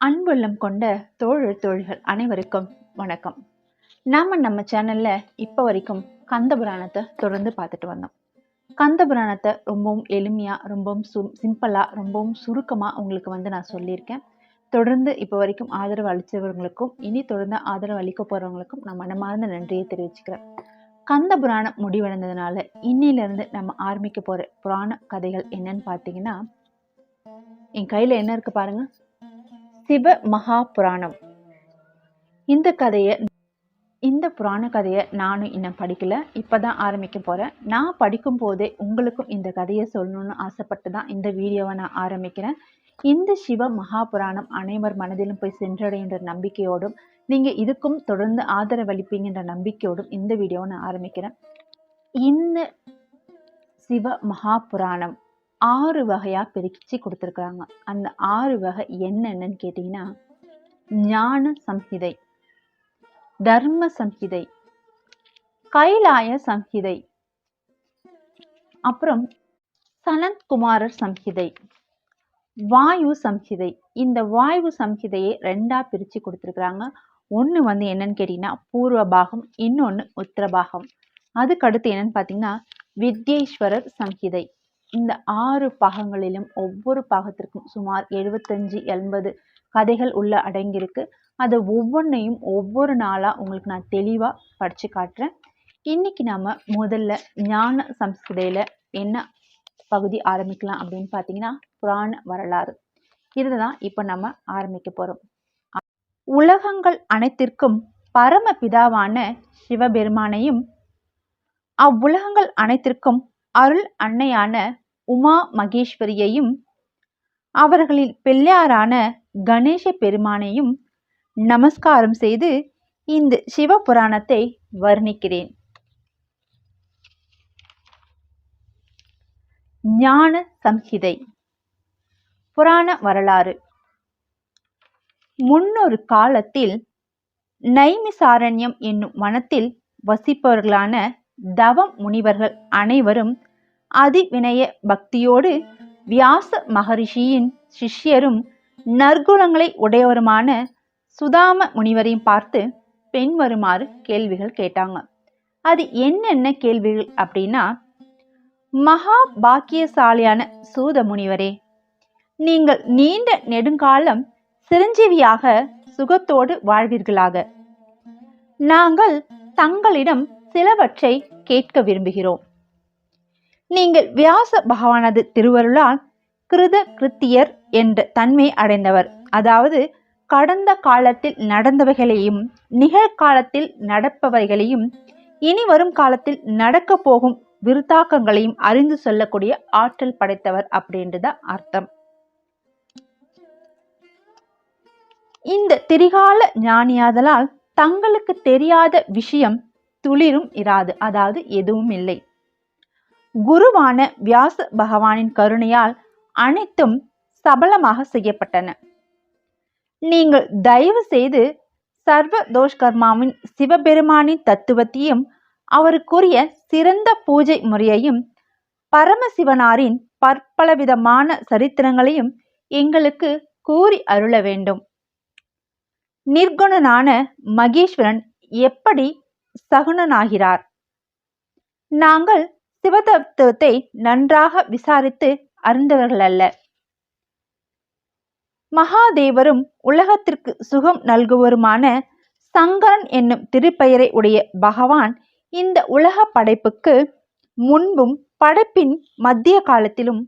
அன்புள்ளம் கொண்ட தோழர் தோழிகள் அனைவருக்கும் வணக்கம். நாம் நம்ம சேனலில் இப்போ வரைக்கும் கந்த புராணத்தை தொடர்ந்து பார்த்துட்டு வந்தோம். கந்த புராணத்தை ரொம்பவும் எளிமையாக ரொம்பவும் சு சிம்பிளாக ரொம்பவும் சுருக்கமாக உங்களுக்கு வந்து நான் சொல்லியிருக்கேன். தொடர்ந்து இப்போ வரைக்கும் ஆதரவு அளித்தவர்களுக்கும் இனி தொடர்ந்து ஆதரவு அளிக்க போகிறவங்களுக்கும் நான் மனமார்ந்த நன்றியை தெரிவிச்சுக்கிறேன். கந்த புராணம் முடிவடைந்ததுனால இன்னிலிருந்து நம்ம ஆரம்பிக்க போகிற புராண கதைகள் என்னன்னு பார்த்தீங்கன்னா என் கையில் என்ன இருக்குது பாருங்கள் சிவ மகா புராணம் இந்த கதையை இந்த புராண கதையை நானும் இன்னும் படிக்கல. இப்பதான் ஆரம்பிக்க போகிறேன் நான் படிக்கும் போதே உங்களுக்கும் இந்த கதையை சொல்லணும்னு ஆசைப்பட்டு தான் இந்த வீடியோவை நான் ஆரம்பிக்கிறேன். இந்த சிவ மகா புராணம் அனைவர் மனதிலும் போய் சென்றடைகின்ற நம்பிக்கையோடும் நீங்கள் இதுக்கும் தொடர்ந்து ஆதரவளிப்பீங்கன்ற நம்பிக்கையோடும் இந்த வீடியோவை நான் ஆரம்பிக்கிறேன். இந்த சிவ மகா புராணம் ஆறு வகையாக பிரிச்சு கொடுத்துருக்குறாங்க. அந்த ஆறு வகை என்னென்னு கேட்டிங்கன்னா ஞான சம்ஹிதை தர்ம சம்ஹிதை கைலாய சம்ஹிதை அப்புறம் சனத்குமாரர் சம்ஹிதை வாயு சம்ஹிதை. இந்த வாயு சம்ஹிதையை ரெண்டாக பிரித்து கொடுத்துருக்குறாங்க. ஒன்று வந்து என்னன்னு கேட்டிங்கன்னா பூர்வ பாகம் இன்னொன்று உத்தர பாகம். என்னன்னு பார்த்தீங்கன்னா வித்யேஸ்வரர் சம்ஹிதை. இந்த ஆறு பாகங்களிலும் ஒவ்வொரு பாகத்திற்கும் சுமார் எழுபத்தஞ்சு எண்பது கதைகள் உள்ள அடங்கியிருக்கு. அதை ஒவ்வொன்றையும் ஒவ்வொரு நாளாக உங்களுக்கு நான் தெளிவாக படித்து காட்டுறேன். இன்னைக்கு நாம் முதல்ல ஞான சம்ஸ்கிருதையில் என்ன பகுதி ஆரம்பிக்கலாம் அப்படின்னு பார்த்தீங்கன்னா புராண வரலாறு. இதுதான் இப்போ நம்ம ஆரம்பிக்க போகிறோம் உலகங்கள் அனைத்திற்கும் பரம பிதாவான சிவபெருமானையும் அவ்வுலகங்கள் அனைத்திற்கும் அருள் அன்னையான உமா மகேஸ்வரியையும் அவர்களில் பிள்ளையாரான கணேச பெருமானையும் நமஸ்காரம் செய்து இந்த சிவபுராணத்தை வர்ணிக்கிறேன். ஞான சம்ஹிதை புராண வரலாறு. முன்னொரு காலத்தில் நைமிசாரண்யம் என்னும் வனத்தில் வசிப்பவர்களான தவம் முனிவர்கள் அனைவரும் அதிவினய பக்தியோடு வியாச மகரிஷியின் சிஷ்யரும் நற்குணங்களை உடையவருமான சுதாம முனிவரையும் பார்த்து பெண் வருமாறு கேள்விகள் கேட்டாங்க. அது என்னென்ன கேள்விகள் அப்படின்னா மகா பாக்கியசாலியான சூத முனிவரே நீங்கள் நீண்ட நெடுங்காலம் சிரஞ்சீவியாக சுகத்தோடு வாழ்வீர்களாக. நாங்கள் தங்களிடம் சிலவற்றை கேட்க விரும்புகிறோம். நீங்கள் வியாச பகவானது திருவருளால் கிருத கிருத்தியர் என்ற தன்மை அடைந்தவர். அதாவது கடந்த காலத்தில் நடந்தவைகளையும் நிகழ்காலத்தில் நடப்பவைகளையும் இனி வரும் காலத்தில் நடக்க போகும் விருத்தாக்கங்களையும் அறிந்து சொல்லக்கூடிய ஆற்றல் படைத்தவர் அப்படின்றத அர்த்தம். இந்த திரிகால ஞானியாதலால் தங்களுக்கு தெரியாத விஷயம் துளிரும் இராது அதாவது எதுவும் இல்லை குருவான வியாச பகவானின் கருணையால் அனைத்தும் சபலமாக செய்யப்பட்டன. நீங்கள் தயவு செய்து சர்வ தோஷ்கர்மாவின் சிவபெருமானின் தத்துவத்தையும் அவருக்குரிய சிறந்த பூஜை முறையையும் பரமசிவனாரின் பற்பலவிதமான சரித்திரங்களையும் எங்களுக்கு கூறி அருள வேண்டும். நிர்குணனான மகேஸ்வரன் எப்படி சகுனனாகிறார் நாங்கள் சிவதத்துவத்தை நன்றாக விசாரித்து அறிந்தவர்கள் அல்ல மகாதேவரும் உலகத்திற்கு சுகம் நல்குவருமான சங்கரன் என்னும் திருப்பெயரை உடைய பகவான் இந்த உலக படைப்புக்கு முன்பும் படைப்பின் மத்திய காலத்திலும்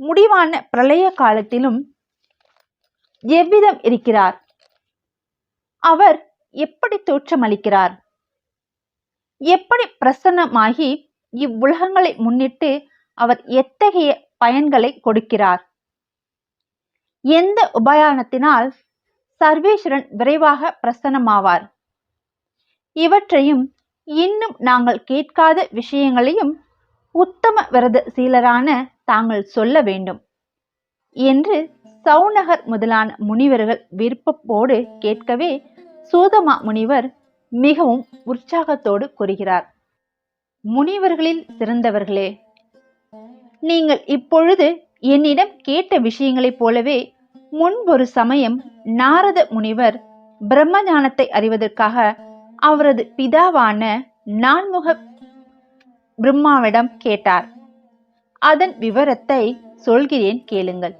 முடிவான பிரளய காலத்திலும் எவ்விதம் இருக்கிறார்? அவர் எப்படி தோற்றமளிக்கிறார்? எப்படி பிரசன்னமாகி இவ்வுலகங்களை முன்னிட்டு அவர் எத்தகைய பயன்களை கொடுக்கிறார்? எந்த உபயானத்தினால் சர்வேஸ்வரன் விரைவாக பிரசன்னமாவார்? இவற்றையும் இன்னும் நாங்கள் கேட்காத விஷயங்களையும் உத்தம விரத சீலரான தாங்கள் சொல்ல வேண்டும் என்று சௌநகர் முதலான முனிவர்கள் விருப்பப்போடு கேட்கவே சூதமா முனிவர் மிகவும் உற்சாகத்தோடு கூறுகிறார். முனிவர்களில் சிறந்தவர்களே நீங்கள் இப்பொழுது என்னிடம் கேட்ட விஷயங்களைப் போலவே முன்பொரு சமயம் நாரத முனிவர் பிரம்ம ஞானத்தை அறிவதற்காக அவரது பிதாவான நான்முக பிரம்மாவிடம் கேட்டார். அதன் விவரத்தை சொல்கிறேன் கேளுங்கள்.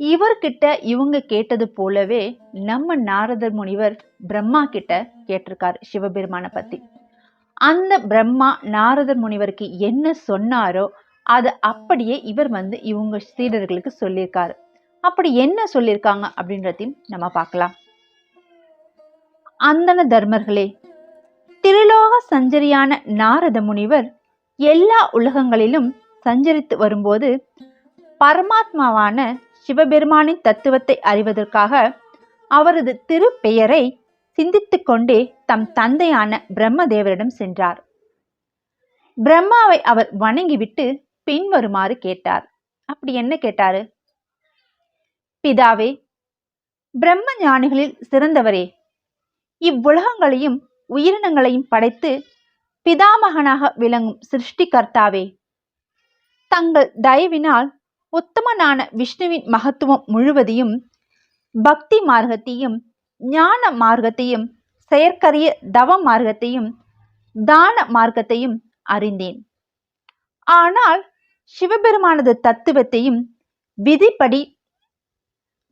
இவர்கிட்ட இவங்க கேட்டது போலவே நம்ம நாரதர் முனிவர் பிரம்மா கிட்ட கேட்டிருக்கார் சிவபெருமானை பத்தி. அந்த பிரம்மா நாரதர் முனிவருக்கு என்ன சொன்னாரோ அது அப்படியே இவர் வந்து இவங்க சீடர்களுக்கு சொல்லியிருக்காரு. அப்படி என்ன சொல்லியிருக்காங்க அப்படின்றதையும் நம்ம பார்க்கலாம். அந்தன தர்மர்களே திருலோக சஞ்சரியான நாரத முனிவர் எல்லா உலகங்களிலும் சஞ்சரித்து வரும்போது பரமாத்மாவான சிவபெருமானின் தத்துவத்தை அறிவதற்காக அவரது திருப்பெயரை சிந்தித்துக் கொண்டே தம் தந்தையான பிரம்மதேவரிடம் சென்றார். பிரம்மாவை அவர் வணங்கிவிட்டு பின்வருமாறு கேட்டார். அப்படி என்ன கேட்டாரு? பிதாவே பிரம்ம ஞானிகளில் சிறந்தவரே. இவ்வுலகங்களையும் உயிரினங்களையும் படைத்து பிதாமகனாக விளங்கும் சிருஷ்டிகர்த்தாவே. தங்கள் தயவினால் உத்தமனான விஷ்ணுவின் மகத்துவம் முழுவதையும் பக்தி மார்க்கத்தையும் ஞான மார்க்கத்தையும் செயற்கரிய தவ மார்க்கத்தையும் தான மார்க்கத்தையும் அறிந்தேன். ஆனால் சிவபெருமானது தத்துவத்தையும் விதிப்படி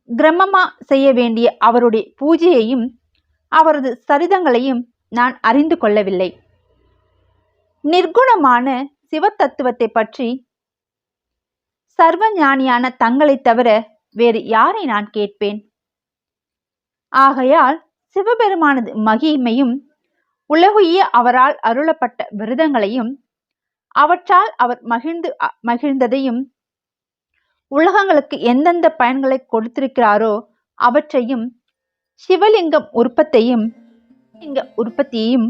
கிரமமா செய்ய வேண்டிய அவருடைய பூஜையையும் அவரது சரிதங்களையும் நான் அறிந்து கொள்ளவில்லை. நிர்குணமான சிவ தத்துவத்தை பற்றி சர்வ ஞானியான தங்களைத் தவிர வேறு யாரை நான் கேட்பேன்? ஆகையால் சிவபெருமானது மகிமையும் உலகுய அவரால் அருளப்பட்ட விரதங்களையும் அவற்றால் அவர் மகிழ்ந்து அ- மகிழ்ந்ததையும் உலகங்களுக்கு எந்தெந்த பயன்களை கொடுத்திருக்கிறாரோ அவற்றையும் சிவலிங்கம் உற்பத்தையும் லிங்க உற்பத்தியையும்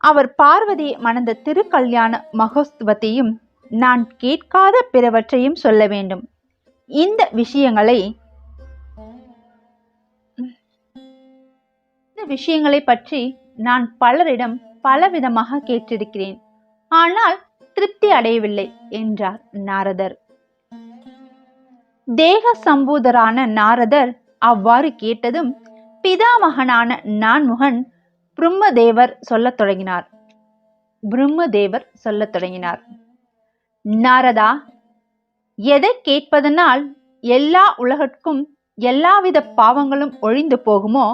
அவர் பார்வதியை மணந்த திருக்கல்யாண மகோத்சவத்தையும் நான் கேட்காத பிறவற்றையும் சொல்ல வேண்டும். இந்த விஷயங்களை இந்த விஷயங்களை பற்றி நான் பலரிடம் பலவிதமாக கேட்டிருக்கிறேன். ஆனால் திருப்தி அடையவில்லை என்றார் நாரதர். தேக சம்பூதரான நாரதர் அவ்வாறு கேட்டதும் பிதாமகனான நான்முகன் பிரம்மதேவர் சொல்லத் தொடங்கினார். பிரம்மதேவர் சொல்லத் தொடங்கினார். நாரதா எதை கேட்பதனால் எல்லா உலகற்கும் எல்லாவித பாவங்களும் ஒழிந்து போகுமோ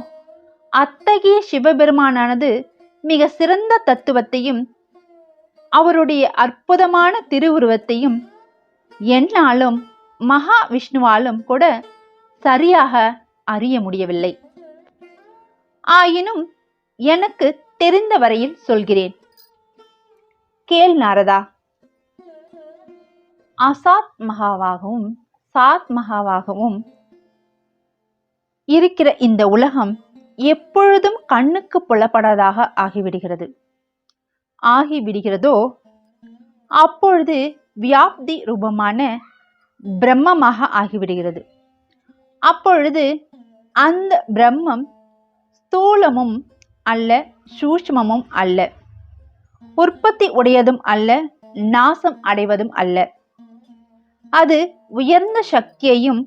அத்தகைய சிவபெருமானானது மிக சிறந்த தத்துவத்தையும் அவருடைய அற்புதமான திருவுருவத்தையும் என்னாலும் மகா விஷ்ணுவாலும் கூட சரியாக அறிய முடியவில்லை. ஆயினும் எனக்கு தெரிந்த வரையில் சொல்கிறேன். கேள் நாரதா அசாத் மகாவாகவும் சாத் மகாவாகவும் இருக்கிற இந்த உலகம் எப்பொழுதும் கண்ணுக்கு புலப்படாதாக ஆகிவிடுகிறது. ஆகிவிடுகிறதோ அப்பொழுது வியாப்தி ரூபமான பிரம்மமாக ஆகிவிடுகிறது. அப்பொழுது அந்த பிரம்மம் ஸ்தூலமும் அல்ல சூஷ்மமும் அல்ல. உற்பத்தி உடையதும் அல்ல நாசம் அடைவதும் அல்ல. அது உயர்ந்த சக்தியையும்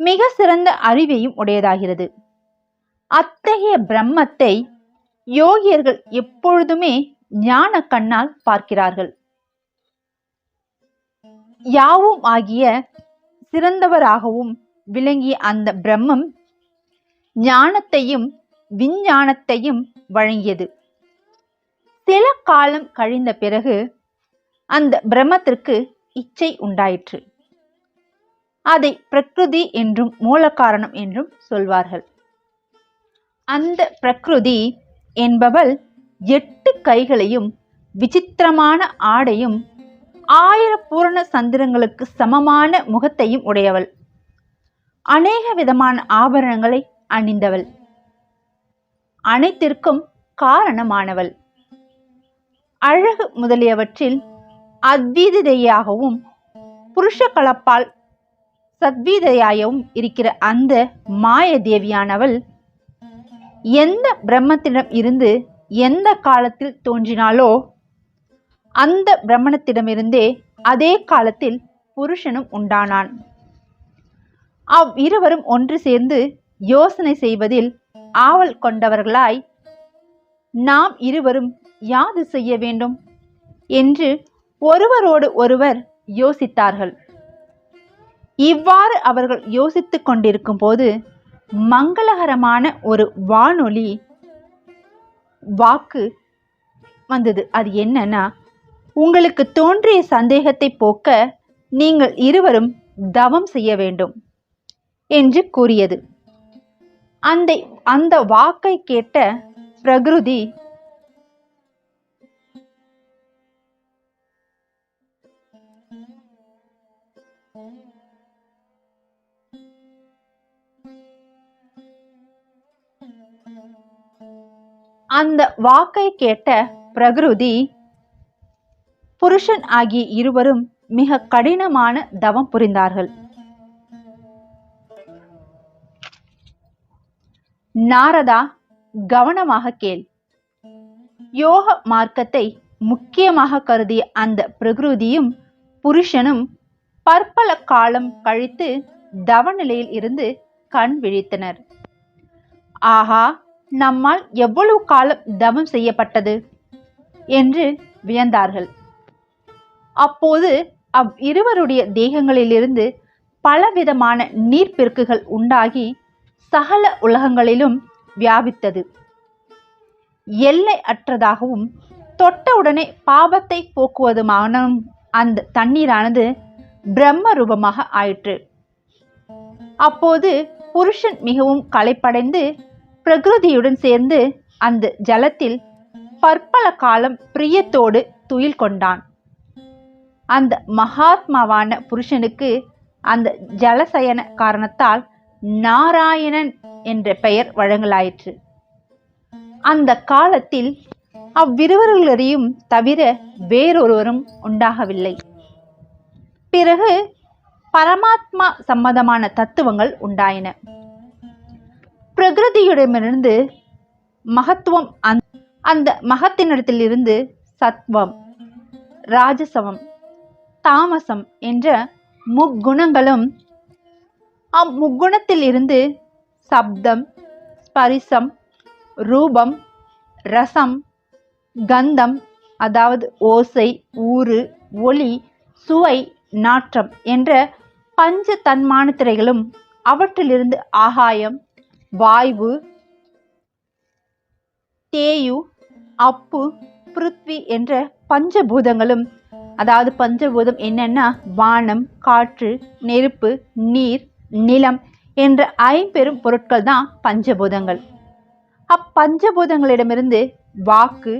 மிக சிறந்த அறிவையும் உடையதாகிறது. அத்தகைய பிரம்மத்தை யோகியர்கள் எப்பொழுதுமே ஞான கண்ணால் பார்க்கிறார்கள். யாவும் ஆகிய சிறந்தவராகவும் விளங்கிய அந்த பிரம்மம் ஞானத்தையும் விஞ்ஞானத்தையும் வழங்கியது. சில காலம் கழிந்த பிறகு அந்த பிரம்மத்திற்கு இச்சை உண்டாயிற்று. அதை பிரகிருதி என்றும் மூல காரணம் என்றும் சொல்வார்கள். அந்த பிரகிருதி என்பவள் எட்டு கைகளையும் விசித்திரமான ஆடையும் ஆயிர பூரண சந்திரங்களுக்கு சமமான முகத்தையும் உடையவள். அநேக விதமான ஆபரணங்களை அணிந்தவள். அனைத்திற்கும் காரணமானவள். அழகு முதலியவற்றில் அத்வீதையாகவும் புருஷ கலப்பால் சத்வீதையாகவும் இருக்கிற அந்த மாய தேவியானவள் எந்த பிரம்மத்திடம் இருந்து எந்த காலத்தில் தோன்றினாலோ அந்த பிரம்மணத்திடமிருந்தே அதே காலத்தில் புருஷனும் உண்டானான். அவ் இருவரும் ஒன்று சேர்ந்து யோசனை செய்வதில் ஆவல் கொண்டவர்களாய் நாம் இருவரும் யாது செய்ய வேண்டும்? என்று ஒருவரோடு ஒருவர் யோசித்தார்கள். இவ்வாறு அவர்கள் யோசித்து கொண்டிருக்கும் போது மங்களகரமான ஒரு வானொலி வாக்கு வந்தது. அது என்னன்னா உங்களுக்கு தோன்றிய சந்தேகத்தை போக்க நீங்கள் இருவரும் தவம் செய்ய வேண்டும் என்று கூறியது. அந்த அந்த வாக்கை கேட்ட பிரகிருதி அந்த வாக்கை கேட்ட பிரகிருதி புருஷன் ஆகிய இருவரும் மிக கடினமான தவம் புரிந்தார்கள். நாரதா கவனமாக கேள். யோக மார்க்கத்தை முக்கியமாக கருதிய அந்த பிரகிருதியும் புருஷனும் பற்பல காலம் கழித்து தவநிலையில் இருந்து கண் விழித்தனர். ஆஹா நம்மால் எவ்வளவு காலம் தவம் செய்யப்பட்டது? என்று வியந்தார்கள். அப்போது அவ் இருவருடைய தேகங்களிலிருந்து பலவிதமான நீர்ப்பெருக்குகள் உண்டாகி சகல உலகங்களிலும் வியாபித்தது. எல்லை அற்றதாகவும் தொட்டவுடனே பாபத்தை போக்குவதுமான அந்த தண்ணீரானது பிரம்ம ரூபமாக ஆயிற்று. அப்போது புருஷன் மிகவும் களைப்படைந்து பிரகிருதியுடன் சேர்ந்து அந்த ஜலத்தில் பற்பல காலம் பிரியத்தோடு துயில் கொண்டான். அந்த மகாத்மாவான புருஷனுக்கு அந்த ஜலசயன காரணத்தால் நாராயணன் என்ற பெயர் வழங்கலாயிற்று. அந்த காலத்தில் அவ்விருவர்களையும் தவிர வேறொருவரும் உண்டாகவில்லை. பிறகு பரமாத்மா சம்மதமான தத்துவங்கள் உண்டாயின. பிரகிருதியிடமிருந்து மகத்துவம் அந்த மகத்தினிடத்திலிருந்து சத்வம் ராஜசவம் தாமசம் என்ற முக்குணங்களும் அம்முக்குணத்திலிருந்து சப்தம் ஸ்பரிசம் ரூபம் ரசம் கந்தம் அதாவது ஓசை ஊறு ஒளி சுவை நாற்றம் என்ற பஞ்ச தன்மான திரைகளும் அவற்றிலிருந்து ஆகாயம் வாய்வு தேயு அப்பு பிருத்வி என்ற பஞ்சபூதங்களும் அதாவது பஞ்சபூதம் என்னன்னா வானம் காற்று நெருப்பு நீர் நிலம் என்ற ஐம்பெரும் பொருட்கள் தான் பஞ்சபூதங்கள். அப்பஞ்சபூதங்களிடமிருந்து வாக்கு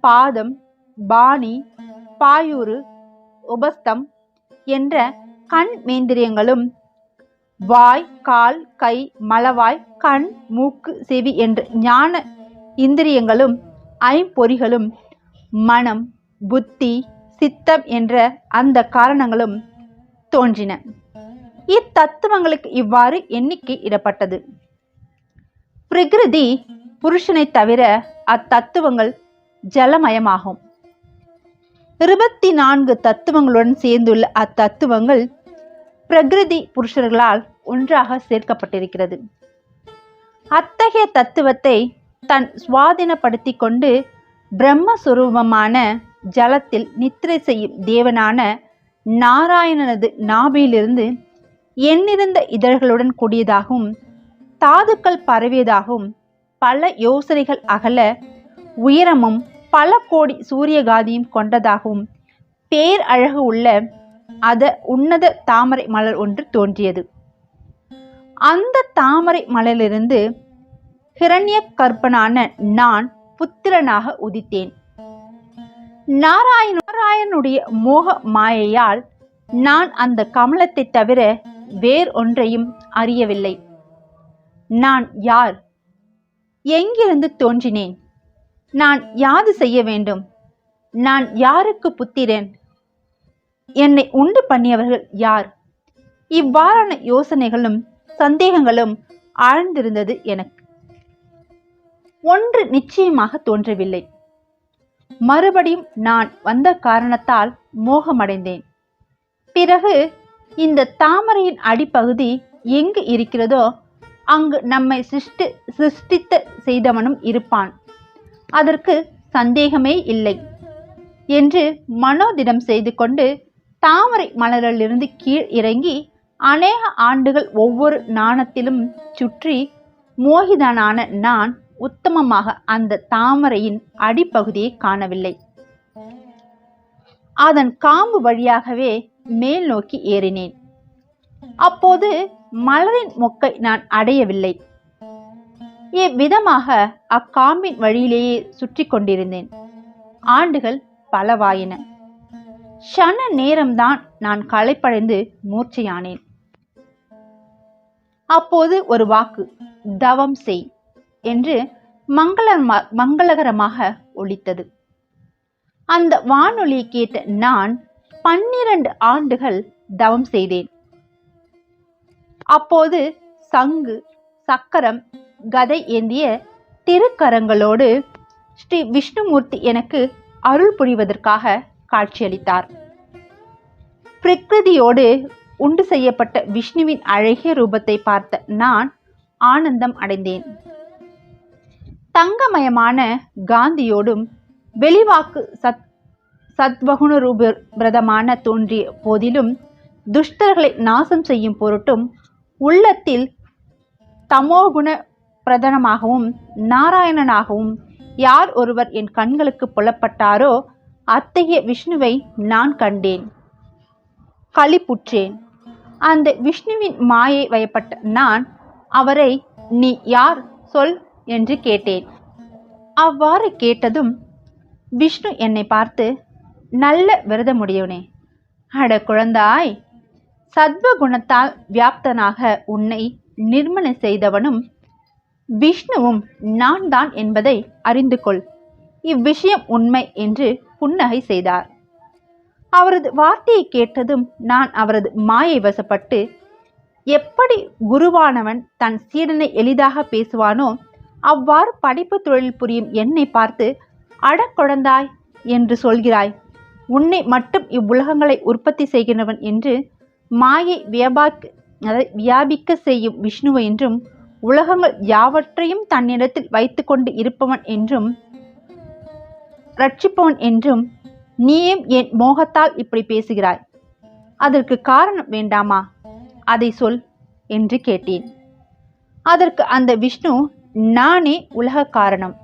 பாதம் பாணி பாயூறு உபஸ்தம் என்ற கண் மேந்திரியங்களும் வாய் கால் கை மலவாய் கண் மூக்கு செவி என்ற ஞான இந்திரியங்களும் ஐம்பொறிகளும் மனம் புத்தி சித்தம் என்ற அந்த காரணங்களும் தோன்றின. இத்தத்துவங்களுக்கு இவ்வாறு எண்ணிக்கை இடப்பட்டது. பிரகிருதி புருஷனை தவிர அத்தத்துவங்கள் ஜலமயமாகும். இருபத்தி நான்கு தத்துவங்களுடன் சேர்ந்துள்ள அத்தத்துவங்கள் பிரகிருதி புருஷர்களால் ஒன்றாக சேர்க்கப்பட்டிருக்கிறது. அத்தகைய தத்துவத்தை தன் சுவாதீனப்படுத்தி கொண்டு பிரம்மஸ்வரூபமான ஜலத்தில் நித்திரை செய்யும் தேவனான நாராயணனது நாபியிலிருந்து எண்ணிருந்த இதழ்களுடன் கூடியதாகவும் தாதுக்கள் பரவியதாகவும் பல யோசனைகள் அகல உயரமும் பல கோடி சூரியகாதியும் கொண்டதாகவும் பேர் அழகு உள்ள அத உன்னத தாமரை மலர் ஒன்று தோன்றியது. அந்த தாமரை மலரிலிருந்து ஹிரண்ய கற்பனான நான் புத்திரனாக உதித்தேன். நாராயண நாராயணனுடைய மோக மாயையால் நான் அந்த கமலத்தை தவிர வேறு ஒன்றையும் அறியவில்லை. நான் யார்? எங்கிருந்து தோன்றினேன்? நான் யாது செய்ய வேண்டும்? நான் யாருக்கு புத்திரன்? என்னை உண்டு பண்ணியவர்கள் யார்? இவ்வாறான யோசனைகளும் சந்தேகங்களும் ஆழ்ந்திருந்தது எனக்கு. ஒன்று நிச்சயமாக தோன்றவில்லை. மறுபடியும் நான் வந்த காரணத்தால் மோகமடைந்தேன். பிறகு இந்த தாமரையின் அடிப்பகுதி எங்கு இருக்கிறதோ அங்கு நம்மை சிருஷ்டி சிருஷ்டித்த செய்தவனும் இருப்பான். அதற்கு சந்தேகமே இல்லை என்று மனோதிடம் செய்து கொண்டு தாமரை மலரிலிருந்து கீழ் இறங்கி அநேக ஆண்டுகள் ஒவ்வொரு நாணத்திலும் சுற்றி மோகிதனான நான் உத்தமமாக அந்த தாமரையின் அடிப்பகுதியை காணவில்லை. அதன் காம்பு வழியாகவே மேல் நோக்கி ஏறினேன். அப்போது மலரின் மொக்கை நான் அடையவில்லை. இவ்விதமாக அக்காம்பின் வழியிலேயே சுற்றி கொண்டிருந்தேன். ஆண்டுகள் பலவாயின. ஷன நேரம்தான் நான் களைப்படைந்து மூர்ச்சையானேன். அப்போது ஒரு வாக்கு தவம் செய் என்று மங்கள மங்களகரமாக ஒலித்தது. அந்த வானொலியை கேட்ட நான் பன்னிரண்டு ஆண்டுகள் தவம் செய்தேன். அப்போது சங்கு சக்கரம் கதை ஏந்திய திருக்கரங்களோடு ஸ்ரீ விஷ்ணுமூர்த்தி எனக்கு அருள் புரிவதற்காக காட்சியளித்தார். பிரகிருதியோடு உண்டு செய்யப்பட்ட விஷ்ணுவின் அழகிய ரூபத்தை பார்த்த நான் ஆனந்தம் அடைந்தேன். தங்கமயமான காந்தியோடும் வெளிவாக்கு சத் சத்வகுண ரூப பிரதமான தோன்றிய போதிலும் துஷ்டர்களை நாசம் செய்யும் பொருட்டும் உள்ளத்தில் தமோகுண பிரதனமாகவும் நாராயணனாகவும் யார் ஒருவர் என் கண்களுக்கு புலப்பட்டாரோ அத்தகைய விஷ்ணுவை நான் கண்டேன். களிப்புற்றேன். அந்த விஷ்ணுவின் மாயை வயப்பட்ட நான் அவரை நீ யார் சொல் என்று கேட்டேன். அவ்வாறு கேட்டதும் விஷ்ணு என்னை பார்த்து நல்ல விரதமுடையவனே அட குழந்தாய் சத்வ குணத்தால் வியாப்தனாக உன்னை நிர்மண செய்தவனும் விஷ்ணுவும் நான் தான் என்பதை அறிந்து கொள் இவ்விஷயம் உண்மை என்று புன்னகை செய்தார். அவரது வார்த்தையை கேட்டதும் நான் அவரது மாயை வசப்பட்டு எப்படி குருவானவன் தன் சீடனை எளிதாக பேசுவானோ அவ்வாறு படிப்பு தொழில் புரியும் என்னை பார்த்து அடக்குழந்தாய் என்று சொல்கிறாய். உன்னை மட்டும் இவ்வுலகங்களை உற்பத்தி செய்கின்றவன் என்று மாயை வியாபாக்க வியாபிக்க செய்யும் விஷ்ணுவை என்றும் உலகங்கள் யாவற்றையும் தன்னிடத்தில் வைத்துக்கொண்டு இருப்பவன் என்றும் ரட்சிப்பவன் என்றும் நீயும் என் மோகத்தால் இப்படி பேசுகிறாய். அதற்கு காரணம் வேண்டாமா? அதை சொல் என்று கேட்டேன். அதற்கு அந்த விஷ்ணு நானே உலக காரணம்.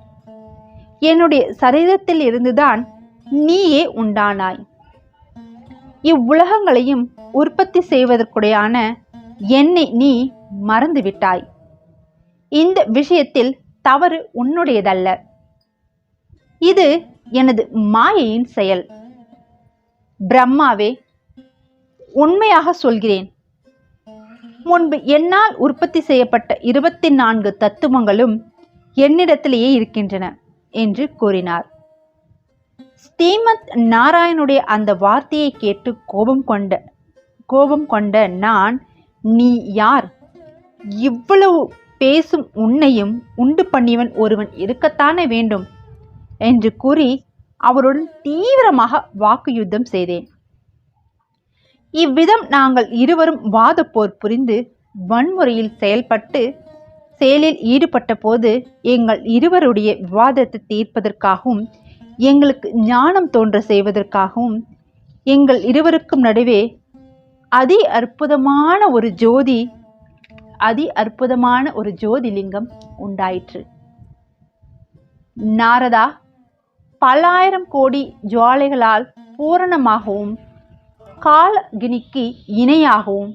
என்னுடைய சரீரத்தில் இருந்துதான் நீயே உண்டானாய். இவ்வுலகங்களையும் உற்பத்தி செய்வதற்குடையான என்னை நீ மறந்துவிட்டாய். இந்த விஷயத்தில் தவறு உன்னுடையதல்ல. இது எனது மாயையின் செயல். பிரம்மாவே உண்மையாக சொல்கிறேன். முன்பு என்னால் உற்பத்தி செய்யப்பட்ட இருபத்தி நான்கு தத்துவங்களும் என்னிடத்திலேயே இருக்கின்றன என்று கூறினார். ஸ்ரீமத் நாராயணுடைய அந்த வார்த்தையை கேட்டு கோபம் கொண்ட கோபம் கொண்ட நான் நீ யார்? இவ்வளவு பேசும் உன்னையும் உண்டு பண்ணியவன் ஒருவன் இருக்கத்தானே வேண்டும்? என்று கூறி அவருடன் தீவிரமாக வாக்கு யுத்தம் செய்தேன். இவ்விதம் நாங்கள் இருவரும் வாதப்போர் புரிந்து வன்முறையில் செயல்பட்டு செயலில் ஈடுபட்ட போது எங்கள் இருவருடைய விவாதத்தை தீர்ப்பதற்காகவும் எங்களுக்கு ஞானம் தோன்ற செய்வதற்காகவும் எங்கள் இருவருக்கும் நடுவே அதி அற்புதமான ஒரு ஜோதி அதி அற்புதமான ஒரு ஜோதிலிங்கம் உண்டாயிற்று. நாரதா பல்லாயிரம் கோடி ஜுவாலைகளால் பூரணமாகவும் காலகினிக்கு இணையாகவும்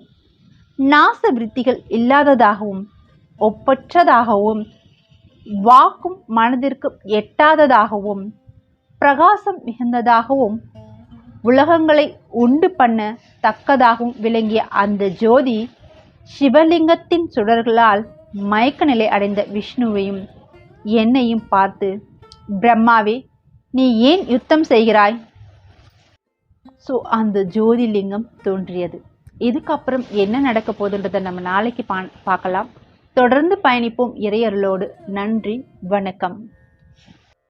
நாச விருத்திகள் இல்லாததாகவும் ஒப்பற்றதாகவும் வாக்கும் மனதிற்கு எட்டாததாகவும் பிரகாசம் மிகுந்ததாகவும் உலகங்களை உண்டு பண்ண தக்கதாகவும் விளங்கிய அந்த ஜோதி சிவலிங்கத்தின் சுடர்களால் மயக்க நிலை அடைந்த விஷ்ணுவையும் என்னையும் பார்த்து பிரம்மாவே நீ ஏன் யுத்தம் செய்கிறாய்? ஸோ அந்த ஜோதிலிங்கம் தோன்றியது. இதுக்கப்புறம் என்ன நடக்க போதுன்றதை நம்ம நாளைக்கு பா பார்க்கலாம். தொடர்ந்து பயணிப்போம் இறையர்களோடு நன்றி வணக்கம்.